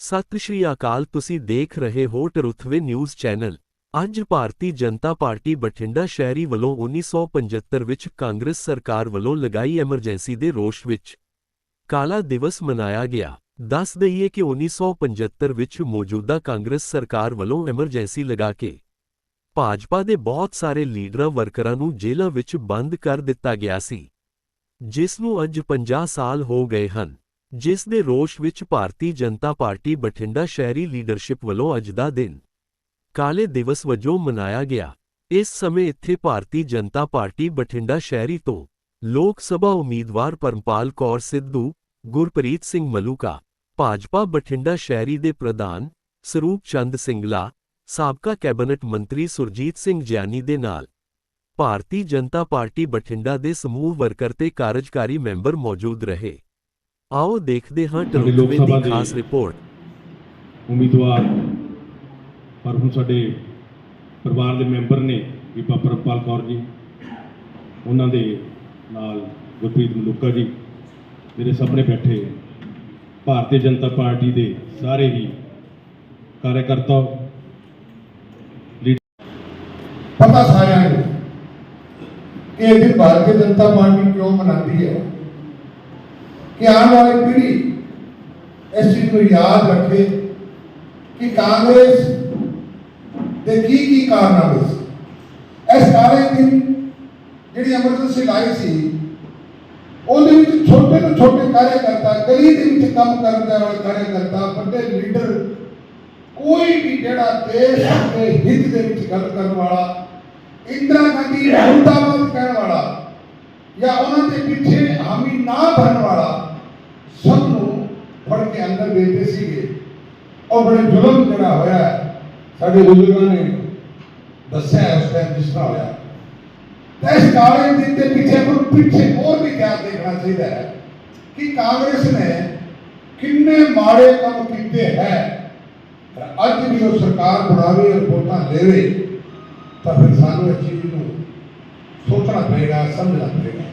ਸਤਿ ਸ਼੍ਰੀ ਅਕਾਲ, ਤੁਸੀਂ ਦੇਖ ਰਹੇ ਹੋ ਟਰੁਥਵੇ ਨਿਊਜ਼ ਚੈਨਲ। ਅੱਜ ਭਾਰਤੀ ਜਨਤਾ ਪਾਰਟੀ ਬਠਿੰਡਾ ਸ਼ਹਿਰੀ ਵੱਲੋਂ 1975 ਵਿੱਚ ਕਾਂਗਰਸ ਸਰਕਾਰ ਵੱਲੋਂ ਲਗਾਈ ਐਮਰਜੈਂਸੀ ਦੇ ਰੋਸ਼ ਵਿੱਚ ਕਾਲਾ ਦਿਵਸ ਮਨਾਇਆ ਗਿਆ। ਦੱਸ ਦਈਏ ਕਿ 1975 ਵਿੱਚ ਮੌਜੂਦਾ ਕਾਂਗਰਸ ਸਰਕਾਰ ਵੱਲੋਂ ਐਮਰਜੈਂਸੀ ਲਗਾ ਕੇ ਭਾਜਪਾ ਦੇ ਬਹੁਤ ਸਾਰੇ ਲੀਡਰਾਂ ਵਰਕਰਾਂ ਨੂੰ ਜੇਲ੍ਹਾਂ ਵਿੱਚ ਬੰਦ ਕਰ ਦਿੱਤਾ ਗਿਆ ਸੀ, ਜਿਸ ਨੂੰ ਅੱਜ 50 ਸਾਲ ਹੋ ਗਏ ਹਨ। ਜਿਸ ਦੇ ਰੋਸ਼ ਵਿੱਚ ਭਾਰਤੀ ਜਨਤਾ ਪਾਰਟੀ ਬਠਿੰਡਾ ਸ਼ਹਿਰੀ ਲੀਡਰਸ਼ਿਪ ਵੱਲੋਂ ਅੱਜ ਦਾ ਦਿਨ ਕਾਲੇ ਦਿਵਸ ਵਜੋਂ ਮਨਾਇਆ ਗਿਆ। ਇਸ ਸਮੇਂ ਇੱਥੇ ਭਾਰਤੀ ਜਨਤਾ ਪਾਰਟੀ ਬਠਿੰਡਾ ਸ਼ਹਿਰੀ ਤੋਂ ਲੋਕ ਸਭਾ ਉਮੀਦਵਾਰ ਪਰਮਪਾਲ ਕੌਰ ਸਿੱਧੂ, ਗੁਰਪ੍ਰੀਤ ਸਿੰਘ ਮਲੂਕਾ, ਭਾਜਪਾ ਬਠਿੰਡਾ ਸ਼ਹਿਰੀ ਦੇ ਪ੍ਰਧਾਨ ਸਰੂਪ ਚੰਦ ਸਿੰਗਲਾ, ਸਾਬਕਾ ਕੈਬਨਿਟ ਮੰਤਰੀ ਸੁਰਜੀਤ ਸਿੰਘ ਜਿਆਨੀ ਦੇ ਨਾਲ ਭਾਰਤੀ ਜਨਤਾ ਪਾਰਟੀ ਬਠਿੰਡਾ ਦੇ ਸਮੂਹ ਵਰਕਰ ਤੇ ਕਾਰਜਕਾਰੀ ਮੈਂਬਰ ਮੌਜੂਦ ਰਹੇ। ਆਓ ਦੇਖਦੇ ਹਾਂ ਟਰੁਕਵੇ ਸਭਾ ਦੀ ਦੇ ਖਾਸ ਰਿਪੋਰਟ। ਉਮੀਦਵਾਰ ਪਰ ਹੁਣ ਸਾਡੇ ਪਰਿਵਾਰ ਦੇ ਮੈਂਬਰ ਨੇ ਬੀਬਾ ਪਰਮਪਾਲ ਕੌਰ ਜੀ ਉਹਨਾਂ ਦੇ ਨਾਲ ਗੁਰਪ੍ਰੀਤ ਮਲੂਕਾ ਜੀ ਮੇਰੇ ਸਾਹਮਣੇ ਬੈਠੇ ਭਾਰਤੀ ਜਨਤਾ ਪਾਰਟੀ ਦੇ ਸਾਰੇ ਹੀ ਕਾਰਜਕਰਤਾ ਪਤਾ ਸਾਰਿਆਂ ਨੂੰ ਕਿ ਇਹ ਦਿਨ ਭਾਰਤੀ ਜਨਤਾ ਪਾਰਟੀ ਕਿਉਂ ਮਨਾਉਂਦੀ ਹੈ? ਕਿ ਆਉਣ ਵਾਲੀ ਪੀੜ੍ਹੀ ਇਸ ਚੀਜ਼ ਨੂੰ ਯਾਦ ਰੱਖੇ ਕਿ ਕਾਂਗਰਸ ਦੇ ਕੀ ਕੀ ਕਾਰਨਾਮੇ ਸੀ। ਇਸ ਕਾਲੇ ਦਿਨ ਜਿਹੜੀ ਐਮਰਜੈਂਸੀ ਲਾਈ ਸੀ, ਉਹਦੇ ਵਿੱਚ ਛੋਟੇ ਤੋਂ ਛੋਟੇ ਕਾਰਜਕਰਤਾ, ਗਲੀ ਦੇ ਵਿੱਚ ਕੰਮ ਕਰਨ ਵਾਲੇ ਕਾਰਜਕਰਤਾ, ਵੱਡੇ ਲੀਡਰ, ਕੋਈ ਵੀ ਜਿਹੜਾ ਦੇਸ਼ ਦੇ ਹਿੱਤ ਦੇ ਵਿੱਚ ਗੱਲ ਕਰਨ ਵਾਲਾ, ਇੰਦਰਾ ਗਾਂਧੀ ਮੁਰਦਾਬਾਦ ਕਹਿਣ ਵਾਲਾ ਜਾਂ ਉਹਨਾਂ ਦੇ ਪਿੱਛੇ ਹਾਮੀ ਨਾ ਭਰਨ ਵਾਲਾ ਸਭ ਨੂੰ ਫੜ ਕੇ ਅੰਦਰ ਵੇਚਦੇ ਸੀਗੇ। ਉਹ ਬੜੇ ਜ਼ੁਲਮ ਜਿਹੜਾ ਹੋਇਆ ਸਾਡੇ ਬਜ਼ੁਰਗਾਂ ਨੇ ਦੱਸਿਆ ਉਸ ਟਾਈਮ ਜਿਸ ਤਰ੍ਹਾਂ ਹੋਇਆ। ਤਾਂ ਇਸ ਕਾਲੇ ਦਿਨ ਦੇ ਪਿੱਛੇ ਨੂੰ ਪਿੱਛੇ ਹੋਰ ਵੀ ਕਿਆ ਦੇਖਣਾ ਚਾਹੀਦਾ ਹੈ ਕਿ ਕਾਂਗਰਸ ਨੇ ਕਿੰਨੇ ਮਾੜੇ ਕੰਮ ਕੀਤੇ ਹੈ। ਅੱਜ ਵੀ ਉਹ ਸਰਕਾਰ ਬਣਾਵੇ ਔਰ ਵੋਟਾਂ ਦੇਵੇ, ਤਾਂ ਫਿਰ ਸਾਨੂੰ ਇਸ ਚੀਜ਼ ਨੂੰ ਸੋਚਣਾ ਪਏਗਾ, ਸਮਝਣਾ ਪਏਗਾ।